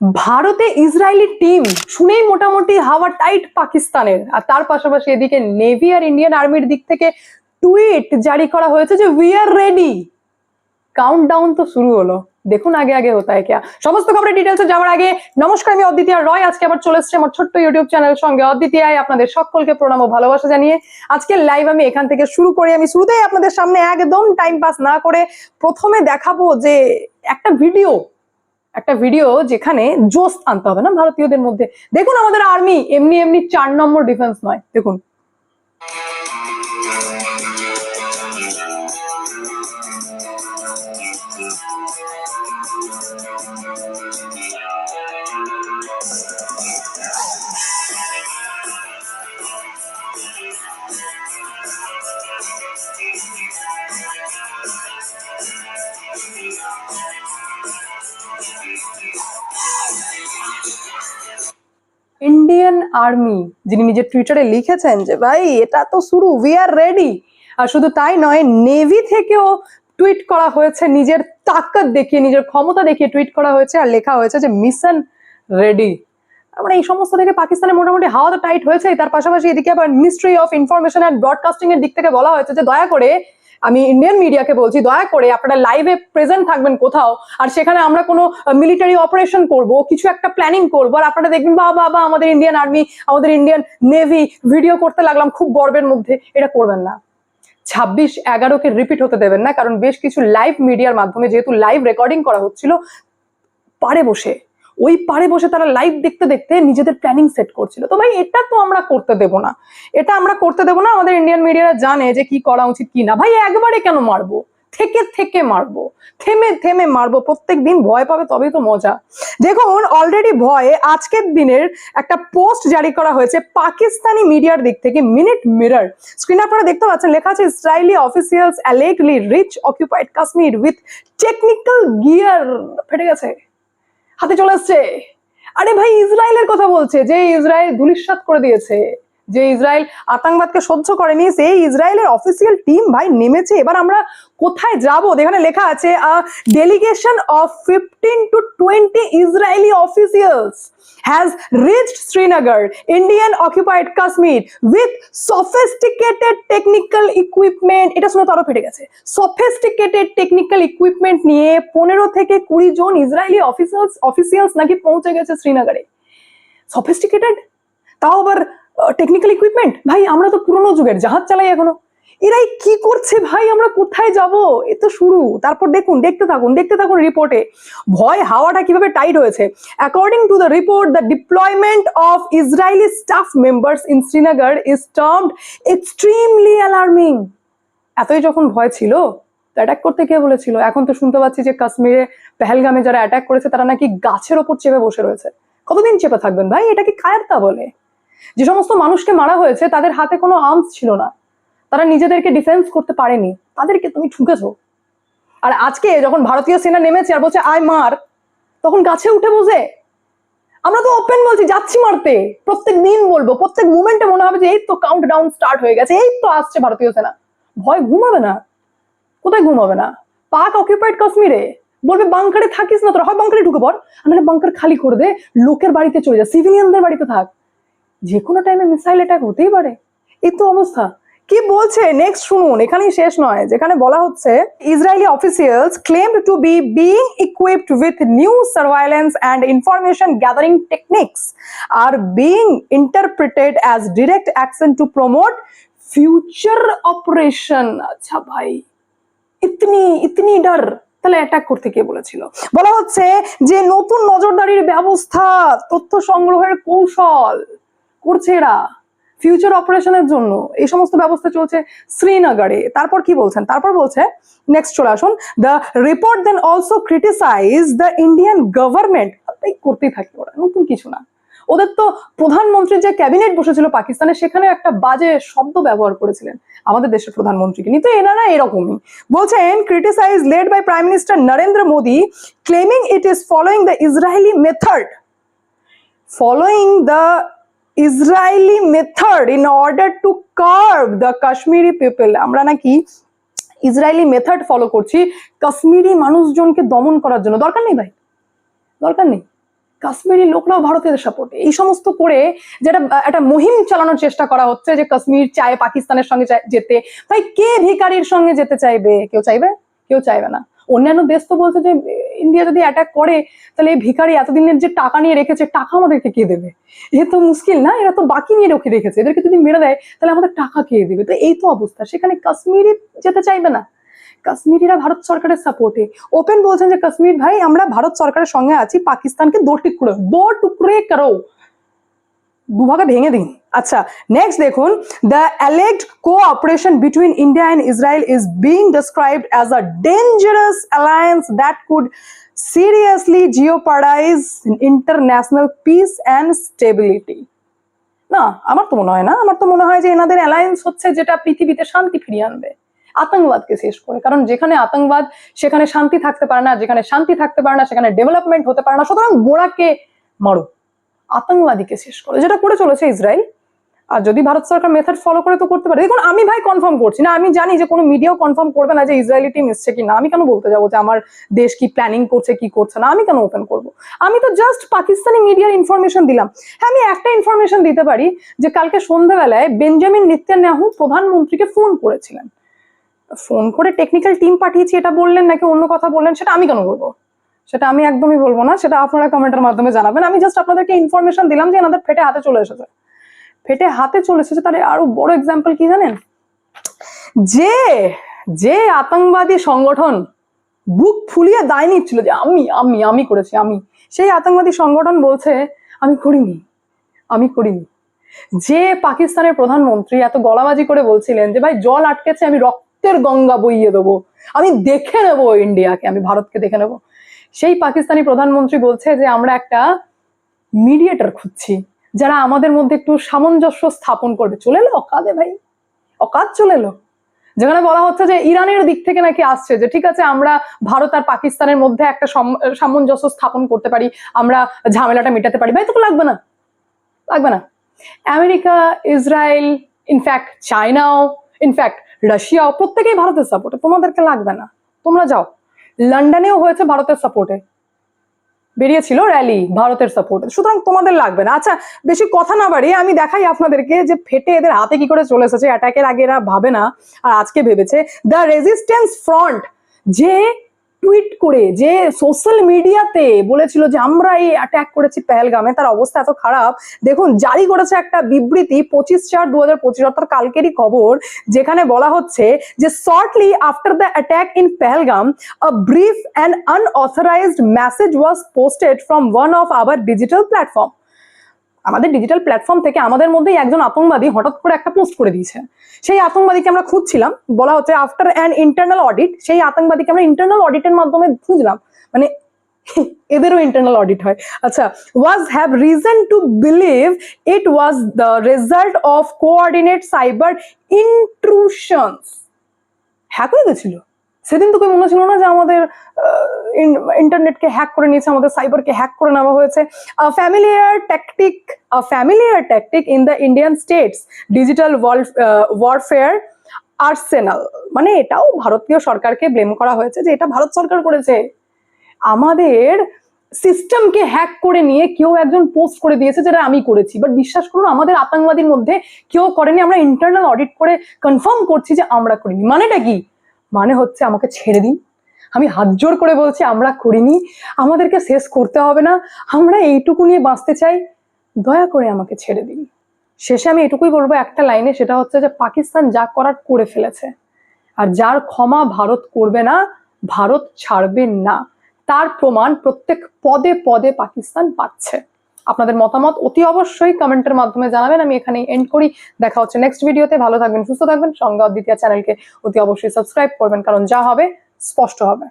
ভারতে Israeli team শুনেই মোটামুটি হাওয়া টাইট পাকিস্তানের। আর তার পাশাপাশি এদিকে নেভি আর ইন্ডিয়ান আর্মির দিক থেকে টুইট জারি করা হয়েছে যে উই আর রেডি কাউন্টডাউন তো শুরু হলো। দেখুন আগে আগে হতা হয় क्या সমস্ত খবরের ডিটেলসে যাওয়ার আগে নমস্কার, আমি অদ্বিতীয় রয়। আজকে আবার চলে এসেছি আমার ছোট্ট ইউটিউব চ্যানেলের সঙ্গে। অদ্বিতীয় আপনাদের সকলকে প্রণাম ও ভালোবাসা জানিয়ে আজকে লাইভ আমি এখান থেকে শুরু করি। আমি শুরুতেই আপনাদের সামনে একদম টাইম পাস না করে প্রথমে দেখাবো যে একটা ভিডিও একটা ভিডিও যেখানে জোস আনতে হবে না ভারতীয়দের মধ্যে। দেখুন আমাদের আর্মি এমনি এমনি চার নম্বর ডিফেন্স নয়। দেখুন আর্মি, যিনি নিজের টুইটারে লিখেছেন যে, ভাই, এটা তো শুরু উই আর রেডি আর শুধু তাই নয় নেভি থেকেও টুইট করা হয়েছে, নিজের তাকত দেখিয়ে, নিজের ক্ষমতা দেখিয়ে টুইট করা হয়েছে আর লেখা হয়েছে যে মিশন রেডি মানে এই সমস্ত থেকে পাকিস্তানে মোটামুটি হাওয়া তো টাইট হয়েছে তার পাশাপাশি এদিকে আবার ministry of information and broadcasting এর দিক থেকে বলা হয়েছে যে, দয়া করে আমি ইন্ডিয়ান মিডিয়াকে বলছি, দয়া করে আপনারা লাইভে প্রেজেন্ট থাকবেন কোথাও, আর সেখানে আমরা কোনো মিলিটারি অপারেশন করব, কিছু একটা প্ল্যানিং করব, আর আপনারা দেখবেন বা বাবা আমাদের ইন্ডিয়ান আর্মি আমাদের ইন্ডিয়ান নেভি ভিডিও করতে লাগলাম খুব গর্বের মধ্যে। এটা করবেন না। ছাব্বিশ এগারোকে রিপিট হতে দেবেন না, কারণ বেশ কিছু লাইভ মিডিয়ার মাধ্যমে যেহেতু লাইভ রেকর্ডিং করা হচ্ছিল, পারে বসে। ওই পারে বসে তারা লাইভ দেখতে দেখতে নিজেদের প্ল্যানিং সেট করছিল। তো ভাই, এটা তো আমরা করতে দেব না। এটা আমরা করতে দেব না, আমাদের ইন্ডিয়ান মিডিয়ারা জানে যে কি করা উচিত, কি না। ভাই, একবারে কেন মারবো? থেকে থেকে মারবো। থেমে থেমে মারবো। প্রত্যেক দিন ভয় পাবে, তবেই তো মজা। দেখুন অলরেডি ভয়ে আজকের দিনের একটা পোস্ট জারি করা হয়েছে পাকিস্তানি মিডিয়ার দিক থেকে মিনিট মিরর স্ক্রিনে আপনারা দেখতে পাচ্ছেন, লেখা আছে Israeli officials allegedly reach occupied Kashmir with technical gear ফেটে গেছে। হাতে চলে আসছে। আরে ভাই ইসরায়েলের কথা বলছে যে ইসরায়েল ধুলিস্বাত করে দিয়েছে। যে ইসরায়েল আতঙ্কবাদকে সহ্য করেনি, সেই ইসরায়েলের অফিসিয়াল টিম ভাই নেমেছে। এবার আমরা কোথায় যাব? এখানে লেখা আছে delegation of fifteen to twenty Israeli officials has reached Srinagar Indian occupied Kashmir with sophisticated technical equipment এটা শুনে তো আরও ফেটে গেছে। সফিস্টিকেটেড টেকনিক্যাল ইকুইপমেন্ট নিয়ে পনেরো থেকে কুড়ি জন ইসরায়েলি অফিসিয়ালস অফিসিয়ালস নাকি পৌঁছে গেছে শ্রীনগরে সফিস্টিকেটেড তাও আবার টেকনিক্যাল ইকুইপমেন্ট ভাই, আমরা তো পুরোনো যুগের, জাহাজ চালাই এখনও। এরাই কি করছে ভাই? আমরা কোথায় যাব? এ তো শুরু। তারপর দেখুন, দেখতে থাকুন দেখতে থাকুন রিপোর্টে ভয় হাওয়াটা কীভাবে টাইট হয়েছে? According to the report the deployment of Israeli staff members in Srinagar is termed extremely alarming এতই যখন ভয় ছিল অ্যাটাক করতে কে বলেছিল? এখন তো শুনতে পাচ্ছি যে কাশ্মীরে পেহেলগামে যারা অ্যাটাক করেছে, তারা নাকি গাছের ওপর চেপে বসে রয়েছে। কতদিন চেপে থাকবেন ভাই? এটা কি কায়ারতা বলে। যে সমস্ত মানুষকে মারা হয়েছে, তাদের হাতে কোনো আর্মস ছিল না। তারা নিজেদেরকে ডিফেন্স করতে পারেনি। তাদেরকে তুমি ঠুকেছো। আর আজকে যখন ভারতীয় সেনা নেমেছে আর বলছে, আয় মার, তখন গাছে উঠে বসে আমরা তো ওপেন বলছি, যাচ্ছি মারতে। প্রত্যেক দিন বলব, প্রত্যেক মুমেন্টে মনে হবে যে এই তো কাউন্ট ডাউন স্টার্ট হয়ে গেছে, এই তো আসছে ভারতীয় সেনা। ভয় ঘুমাবে না। কোথায় ঘুমাবে না? পাক অকুপাইড কাশ্মীরে। বলবে, বাংকারে থাকিস না তোরা, হয় বাংকারে ঢুকে পড়। নাহলে বাংকার খালি করে দে, লোকের বাড়িতে চলে যা সিভিলিয়ানদের বাড়িতে থাক। যে কোনো টাইমে মিসাইল অ্যাটাক হতেই পারে। এই তো অবস্থা। কি বলছে? নেক্সট শুনুন, এখানেই শেষ নয়। যেখানে বলা হচ্ছে Israeli officials claimed to be being equipped with new surveillance and information gathering techniques are being interpreted as direct action to promote future operation আচ্ছা ভাই, ইতনি ইতনি ডর। তাহলে অ্যাটাক করতে কে বলেছিল? বলা হচ্ছে যে নতুন নজরদারির ব্যবস্থা, তথ্য সংগ্রহের কৌশল। করছে এরা? ফিউচার অপারেশনের জন্য। এই সমস্ত ব্যবস্থা চলছে শ্রীনগরে। তারপর কি বলছেন? তারপর বলছে নেক্সট চলে আসুন। The report then also criticize the Indian government এই করতেই থাকে ওরা, নতুন কিছু না। ওদের তো প্রধানমন্ত্রীর যে ক্যাবিনেট বসেছিল পাকিস্তানে, সেখানে একটা বাজে শব্দ ব্যবহার করেছিলেন আমাদের দেশের প্রধানমন্ত্রীকে। নিতে এনারা এরকমই। বলছেন criticize led by prime minister Narendra Modi claiming it is following the Israeli method following the Israeli method in order to curb the Kashmiri people আমরা নাকি ইসরায়েলি মেথড ফলো করছি কাশ্মীরি মানুষজনকে দমন করার জন্য। দরকার নেই ভাই। দরকার নেই। কাশ্মীরি লোকরাও ভারতের সাপোর্টে এই সমস্ত করে যেটা, একটা মুহিম চালানোর চেষ্টা করা হচ্ছে যে কাশ্মীর চায়, পাকিস্তানের সঙ্গে যেতে। ভাই, কে ভিকারির সঙ্গে যেতে চাইবে? কেউ চাইবে? কেউ চাইবে না। অন্যান্য দেশ তো বলছে যে ইন্ডিয়া যদি অ্যাটাক করে, তাহলে এই ভিখারি এতদিনের যে টাকা নিয়ে রেখেছে, টাকা আমাদেরকে কে দেবে? এ তো মুশকিল না? এরা তো বাকি নিয়ে রেখে রেখেছে। এদেরকে যদি মেরে দেয়, তাহলে আমাদের টাকা কে দেবে? তো এই তো অবস্থা। সেখানে কাশ্মীরি যেতে চাইবে না। কাশ্মীরিরা ভারত সরকারের সাপোর্টে ওপেন বলছেন যে, কাশ্মীর ভাই, আমরা ভারত সরকারের সঙ্গে আছি, পাকিস্তানকে দো টুকরো দো টুকরে করো। দুভাগে ভেঙে দিন। আচ্ছা নেক্সট দেখুন the alleged cooperation between India and Israel is being described as a dangerous alliance that could seriously jeopardize international peace and stability না, আমার তো মনে হয় না। আমার তো মনে হয় যে এনাদের অ্যালায়েন্স হচ্ছে যেটা পৃথিবীতে শান্তি ফিরিয়ে আনবে। আতঙ্কবাদকে শেষ করে। কারণ যেখানে আতঙ্কবাদ, সেখানে শান্তি থাকতে পারে না। যেখানে শান্তি থাকতে পারে না, সেখানে ডেভেলপমেন্ট হতে পারে না। সুতরাং গোড়াকে মারো আতঙ্কবাদীকে শেষ করে, যেটা করে চলেছে ইসরায়েল। আর যদি ভারত সরকার মেথড ফলো করে তো করতে পারে। দেখুন, আমি ভাই কনফার্ম করছি না, আমি জানি যে কোনো মিডিয়াও কনফার্ম করবে না যে ইসরায়েলি টিম এসছে কি না আমি কেন বলতে যাব যে আমার দেশ কি প্ল্যানিং করছে, কি করছে না? আমি কেন ওপেন করব? আমি তো জাস্ট পাকিস্তানি মিডিয়ার ইনফরমেশন দিলাম। হ্যাঁ আমি একটা ইনফরমেশন দিতে পারি যে কালকে সন্ধ্যাবেলায় বেঞ্জামিন নিত্যানাহু প্রধানমন্ত্রীকে ফোন করেছিলেন। ফোন করে টেকনিক্যাল টিম পাঠিয়েছি, এটা বললেন নাকি অন্য কথা বললেন, সেটা আমি কেন বলব? সেটা আমি একদমই বলব না, সেটা আপনারা কমেন্টের মাধ্যমে জানাবেন। আমি জাস্ট আপনাদেরকে ইনফরমেশন দিলাম যে এনাদের ফেটে হাতে চলে এসেছে। ফেটে হাতে চলে এসেছে, তার আরও বড় এক্সাম্পল কি জানেন? যে যে আতঙ্কবাদী সংগঠন বুক ফুলিয়ে দায় নিচ্ছিল যে আমি আমি আমি করেছি, আমি। সেই আতঙ্কবাদী সংগঠন বলছে, আমি করিনি আমি করিনি। যে পাকিস্তানের প্রধানমন্ত্রী এত গলাবাজি করে বলছিলেন যে, ভাই, জল আটকেছে, আমি রক্তের গঙ্গা বইয়ে দেবো। আমি দেখে নেব ইন্ডিয়াকে, আমি ভারতকে দেখে নেব। সেই পাকিস্তানি প্রধানমন্ত্রী বলছে যে, আমরা একটা মিডিয়েটর খুঁজছি, যারা আমাদের মধ্যে একটু সামঞ্জস্য স্থাপন করবে। চলে এলো অকাদে ভাই, অকাদ চলে এলো। যেখানে বলা হচ্ছে যে, ইরানের দিক থেকে নাকি আসছে যে, ঠিক আছে, আমরা ভারত আর পাকিস্তানের মধ্যে একটা সম- সামঞ্জস্য স্থাপন করতে পারি, আমরা ঝামেলাটা মেটাতে পারি। ভাই তোকে লাগবে না লাগবে না। আমেরিকা, ইসরায়েল ইনফ্যাক্ট চায়নাও ইনফ্যাক্ট রাশিয়াও প্রত্যেকেই ভারতের সাপোর্টে তোমাদেরকে লাগবে না, তোমরা যাও। লন্ডনেও হয়েছে ভারতের সাপোর্টে বেরিয়েছিল র্যালি ভারতের সাপোর্টে সুতরাং তোমাদের লাগবে না। আচ্ছা বেশি কথা না বাড়িয়ে আমি দেখাই আপনাদেরকে যে ফেটে এদের হাতে কি করে চলে এসেছে। অ্যাটাকের আগে এরা ভাবে না, আর আজকে ভেবেছে দ্য রেজিস্ট্যান্স ফ্রন্ট যে টুইট করে যে সোশ্যাল মিডিয়াতে বলেছিল যে আমরা এই অ্যাটাক করেছি পেহেলগামে, তার অবস্থা এত খারাপ। দেখুন, জারি করেছে একটা বিবৃতি পঁচিশ চার দু হাজার পঁচিশ, অর্থাৎ কালকেরই খবর, যেখানে বলা হচ্ছে যে shortly after the attack in Pahalgam, a brief and unauthorized message was posted from one of our digital platform আমাদের ডিজিটাল প্ল্যাটফর্ম থেকে আমাদের মধ্যেই একজন আতঙ্কবাদী হঠাৎ করে একটা পোস্ট করে দিয়েছে। সেই আতঙ্কবাদীকে আমরা খুঁজছিলাম, বলা হচ্ছে আফটার অ্যান ইন্টারনাল অডিট সেই আতঙ্কবাদীকে আমরা ইন্টারনাল অডিটের মাধ্যমে খুঁজলাম। মানে এদেরও ইন্টারনাল অডিট হয়। আচ্ছা was have reason to believe it was the result of coordinate cyber intrusions hack হয়ে গেছিল। সেদিন তোকে মনে ছিল না যে আমাদের ইন্টারনেটকে হ্যাক করে নিয়েছে, আমাদের সাইবারকে হ্যাক করে নেওয়া হয়েছে। Familiar tactic familiar tactic in the Indian states digital warfare arsenal মানে এটাও ভারতীয় সরকারকে ব্লেম করা হয়েছে যে এটা ভারত সরকার করেছে। আমাদের সিস্টেমকে হ্যাক করে নিয়ে কেউ একজন পোস্ট করে দিয়েছে যেটা আমি করেছি। বাট বিশ্বাস করুন, আমাদের আতঙ্কবাদীর মধ্যে কেউ করেনি। আমরা ইন্টারনাল অডিট করে কনফার্ম করছি যে আমরা করিনি। মানেটা কি? মানে হচ্ছে আমাকে ছেড়ে দিন। আমি হাত জোর করে বলছি, আমরা করিনি, আমাদেরকে শেষ করতে হবে না, আমরা এইটুকু নিয়ে বাঁচতে চাই। দয়া করে আমাকে ছেড়ে দিন। শেষে আমি এটুকুই বলব, একটা লাইনে সেটা হচ্ছে যে পাকিস্তান যা করার করে ফেলেছে। আর যার ক্ষমা ভারত করবে না, ভারত ছাড়বে না। তার প্রমাণ প্রত্যেক পদে পদে পাকিস্তান পাচ্ছে। আপনাদের মতামত অতি অবশ্যই কমেন্টের মাধ্যমে জানাবেন। আমি এখানে এন্ড করি। দেখা হচ্ছে নেক্সট ভিডিওতে ভালো থাকবেন, সুস্থ থাকবেন। সঙ্গে দ্বিতীয় চ্যানেলকে অতি অবশ্যই সাবস্ক্রাইব করবেন, কারণ যা হবে স্পষ্ট হবে।